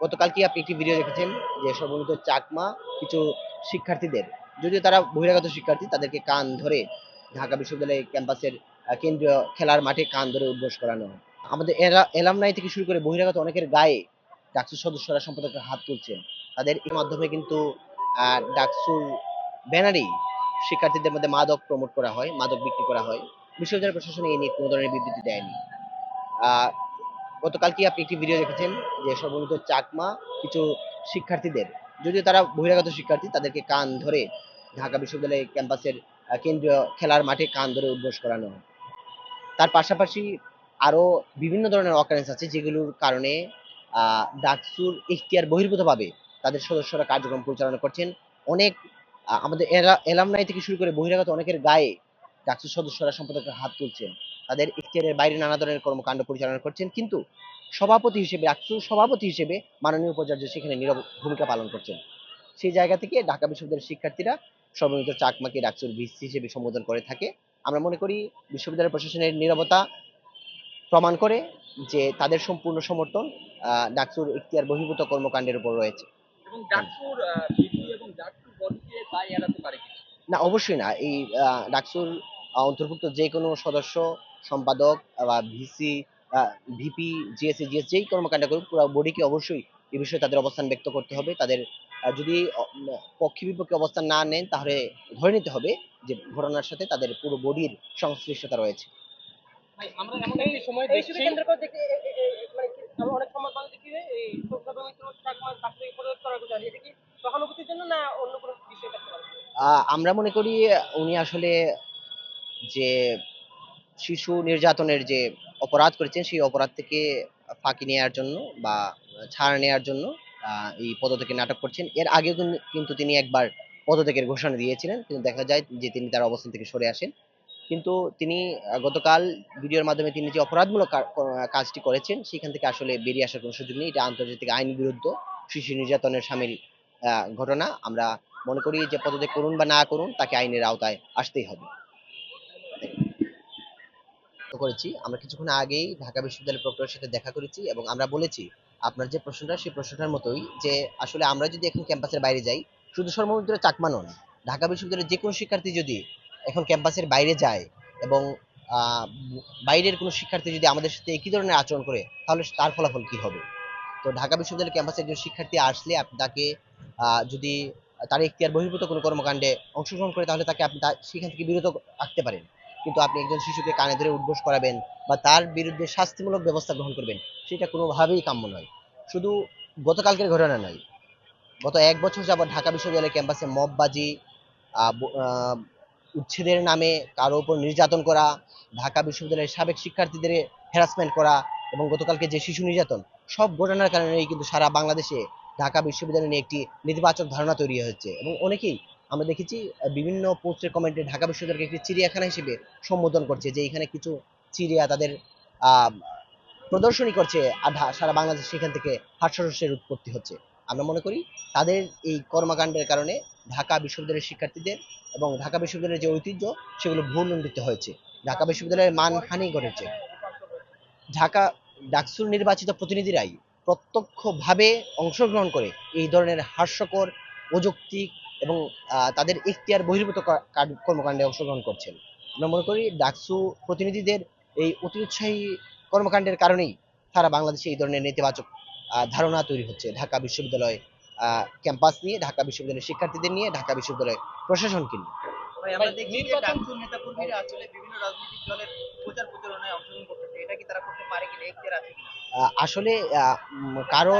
গতকাল কি আপনি একটি ভিডিও দেখেছেন যে সর্বনিত চাকমা কিছু শিক্ষার্থীদের যদিও তারা বহিরাগত শিক্ষার্থী তাদেরকে কান ধরে ঢাকা বিশ্ববিদ্যালয় ক্যাম্পাসের কেন্দ্রীয় খেলার মাঠে কান ধরে উদ্বোস করানো হয়। আমাদের এলামনাই থেকে শুরু করে বহিরাগত অনেকের গায়ে ডাকসুর সদস্যরা সম্পাদকের হাত তুলছেন। তাদের এই মাধ্যমে কিন্তু আহ, ডাকসুর ব্যানারেই শিক্ষার্থীদের মধ্যে মাদক প্রমোট করা হয় মাদক বিক্রি করা হয়। বিশ্ববিদ্যালয় প্রশাসন এই নিয়ে কোনো ধরনের বিবৃতি দেয়নি। আহ, গতকাল কি আপনি একটি ভিডিও দেখেছেন যে সর্বনিত চাকমা কিছু শিক্ষার্থীদের যদিও তারা বহিরাগত শিক্ষার্থী তাদেরকে কান ধরে ঢাকা বিশ্ববিদ্যালয় ক্যাম্পাসের কেন্দ্রীয় খেলার মাঠে কান ধরে উদ্বোস করানো হয়। তার পাশাপাশি আরও বিভিন্ন ধরনের অকারেন্স আছে যেগুলোর কারণে ডাকসুর ইখতিয়ার বহির্ভূতভাবে তাদের সদস্যরা কার্যক্রম পরিচালনা করছেন। অনেক আমাদের এলামনাই থেকে শুরু করে বহিরাগত অনেকের গায়ে ডাকসুর সদস্যরা সম্পাদকের হাত তুলছেন। তাদের ইখতিয়ারের বাইরে নানা ধরনের কর্মকাণ্ড পরিচালনা করছেন কিন্তু সভাপতি হিসেবে ডাকসুর সভাপতি হিসেবে মাননীয় উপাচার্য সেখানে নীরব ভূমিকা পালন করছেন। সেই জায়গা থেকে ঢাকা বিশ্ববিদ্যালয়ের শিক্ষার্থীরা সর্বনিত চাকমাকে ডাকসুর ভিসি হিসেবে সম্বোধন করে থাকে। আমরা মনে করি বিশ্ববিদ্যালয় প্রশাসনের নীরবতা প্রমাণ করে যে তাদের সম্পূর্ণ সমর্থন ডাকসুর ইখতিয়ার বহির্ভূত কর্মকাণ্ডের উপর রয়েছে। না অবশ্যই না। এই ডাকসুর অন্তর্ভুক্ত যে কোনো সদস্য সম্পাদক বা ভিসি ভিপি জিএসসি জিএস যেই কর্মকাণ্ড করুক পুরো বডিকে অবশ্যই এ বিষয়ে তাদের অবস্থান ব্যক্ত করতে হবে। তাদের যদি পক্ষে বিপক্ষে অবস্থান না নেন তাহলে ধরে নিতে হবে যে ঘটনার সাথে তাদের পুরো বডির সংশ্লিষ্টতা রয়েছে। আমরা এমন একটি সময় দেখছি। কেন্দ্র করে দেখি এ- এ- এ- মানে অনেক সময় বাংলা দেখি যে এই সংখ্যাগরিষ্ঠ চাকমা চাকরি প্রয়োগ করার কথা এটা কি সহানুভূতির জন্য না অন্য কোনো বিষয় আহ, আমরা মনে করি উনি আসলে যে শিশু নির্যাতনের যে অপরাধ করেছেন, সেই অপরাধ থেকে ফাঁকি নেওয়ার জন্য বা ছাড় নেওয়ার জন্য এই পদত্যাগের নাটক করছেন। এর আগেও কিন্তু- তিনি একবার পদত্যাগের ঘোষণা দিয়েছিলেন। কিন্তু দেখা যায় যে তিনি তার অবস্থান থেকে সরে আসেন। কিন্তু তিনি গতকাল ভিডিওর মাধ্যমে তিনি যে অপরাধমূলক কাজটি করেছেন, সেখান থেকে আসলে বেরিয়ে আসার কোনো সুযোগ নেই। এটা আন্তর্জাতিক আইন বিরুদ্ধ শিশু নির্যাতনের সামিল ঘটনা। আমরা মনে করি যে পদত্যাগ করুন বা না করুন, তাকে আইনের আওতায় আসতেই হবে। করেছি। আমরা কিছুক্ষণ আগেই ঢাকা বিশ্ববিদ্যালয় প্রক্টরের সাথে দেখা করেছি এবং আমরা বলেছি আপনার যে প্রশ্নটা, সেই প্রশ্নটার মতোই যে আসলে আমরা যদি এখন ক্যাম্পাসের বাইরে যাই, শুধু সর্বমন্ত্র চাকমা নন, ঢাকা বিশ্ববিদ্যালয়ের যে কোনো শিক্ষার্থী যদি এখন ক্যাম্পাসের বাইরে যায় এবং বাইরের কোনো শিক্ষার্থী যদি আমাদের সাথে একই ধরনের আচরণ করে, তাহলে তার ফলাফল কি হবে? তো ঢাকা বিশ্ববিদ্যালয় ক্যাম্পাসে একজন শিক্ষার্থী আসলে আপনি তাকে যদি তার এখতিয়ার বহির্ভূত কোনো কর্মকাণ্ডে অংশগ্রহণ করে, তাহলে তাকে আপনি সেখান থেকে বিরত রাখতে পারেন। কিন্তু আপনি একজন শিশুকে কানে ধরে উদ্বোস করাবেন বা তার বিরুদ্ধে শাস্তিমূলক ব্যবস্থা গ্রহণ করবেন, সেটা কোনোভাবেই কাম্য নয়। শুধু গতকালকের ঘটনা নয়, গত এক বছর যাবৎ ঢাকা বিশ্ববিদ্যালয় ক্যাম্পাসে মববাজি উচ্ছেদের নামে কারও উপর নির্যাতন করা, ঢাকা বিশ্ববিদ্যালয়ের সাবেক শিক্ষার্থীদের হ্যারাসমেন্ট করা এবং গতকালকে যে শিশু নির্যাতন, সব ঘটনার কারণেই কিন্তু সারা বাংলাদেশে ঢাকা বিশ্ববিদ্যালয় নিয়ে একটি নেতিবাচক ধারণা তৈরি হয়েছে এবং অনেকেই আমরা দেখেছি বিভিন্ন পোস্টের কমেন্টে ঢাকা বিশ্ববিদ্যালয়কে একটি চিড়িয়াখানা হিসেবে সম্বোধন করছে, যে এখানে কিছু চিড়িয়া তাদের প্রদর্শনী করছে, আর সারা বাংলাদেশ সেখান থেকে হাস্যরসের উৎপত্তি হচ্ছে। আমরা মনে করি তাদের এই কর্মকাণ্ডের কারণে ঢাকা বিশ্ববিদ্যালয়ের শিক্ষার্থীদের এবং ঢাকা বিশ্ববিদ্যালয়ের যে ঐতিহ্য, সেগুলো ভূলুণ্ঠিত হয়েছে। ঢাকা বিশ্ববিদ্যালয়ের মানহানি ঘটেছে। ঢাকা ডাকসুর নির্বাচিত প্রতিনিধিরাই প্রত্যক্ষভাবে অংশগ্রহণ করে এই ধরনের হাস্যকর, অযৌক্তিক এবং আহ, তাদের ইখতিয়ার বহির্ভূত কর্মকাণ্ডে অংশগ্রহণ করছেন। আমরা মনে করি ডাকসু প্রতিনিধিদের এই অতি উৎসাহী কর্মকাণ্ডের কারণেই সারা বাংলাদেশে এই ধরনের নেতিবাচক ধারণা তৈরি হচ্ছে। ঢাকা বিশ্ববিদ্যালয় আহ, ক্যাম্পাস নিয়ে ঢাকা বিশ্ববিদ্যালয়ের শিক্ষার্থীদের নিয়ে ঢাকা বিশ্ববিদ্যালয় প্রশাসনকে নিয়ে। আসলে কারও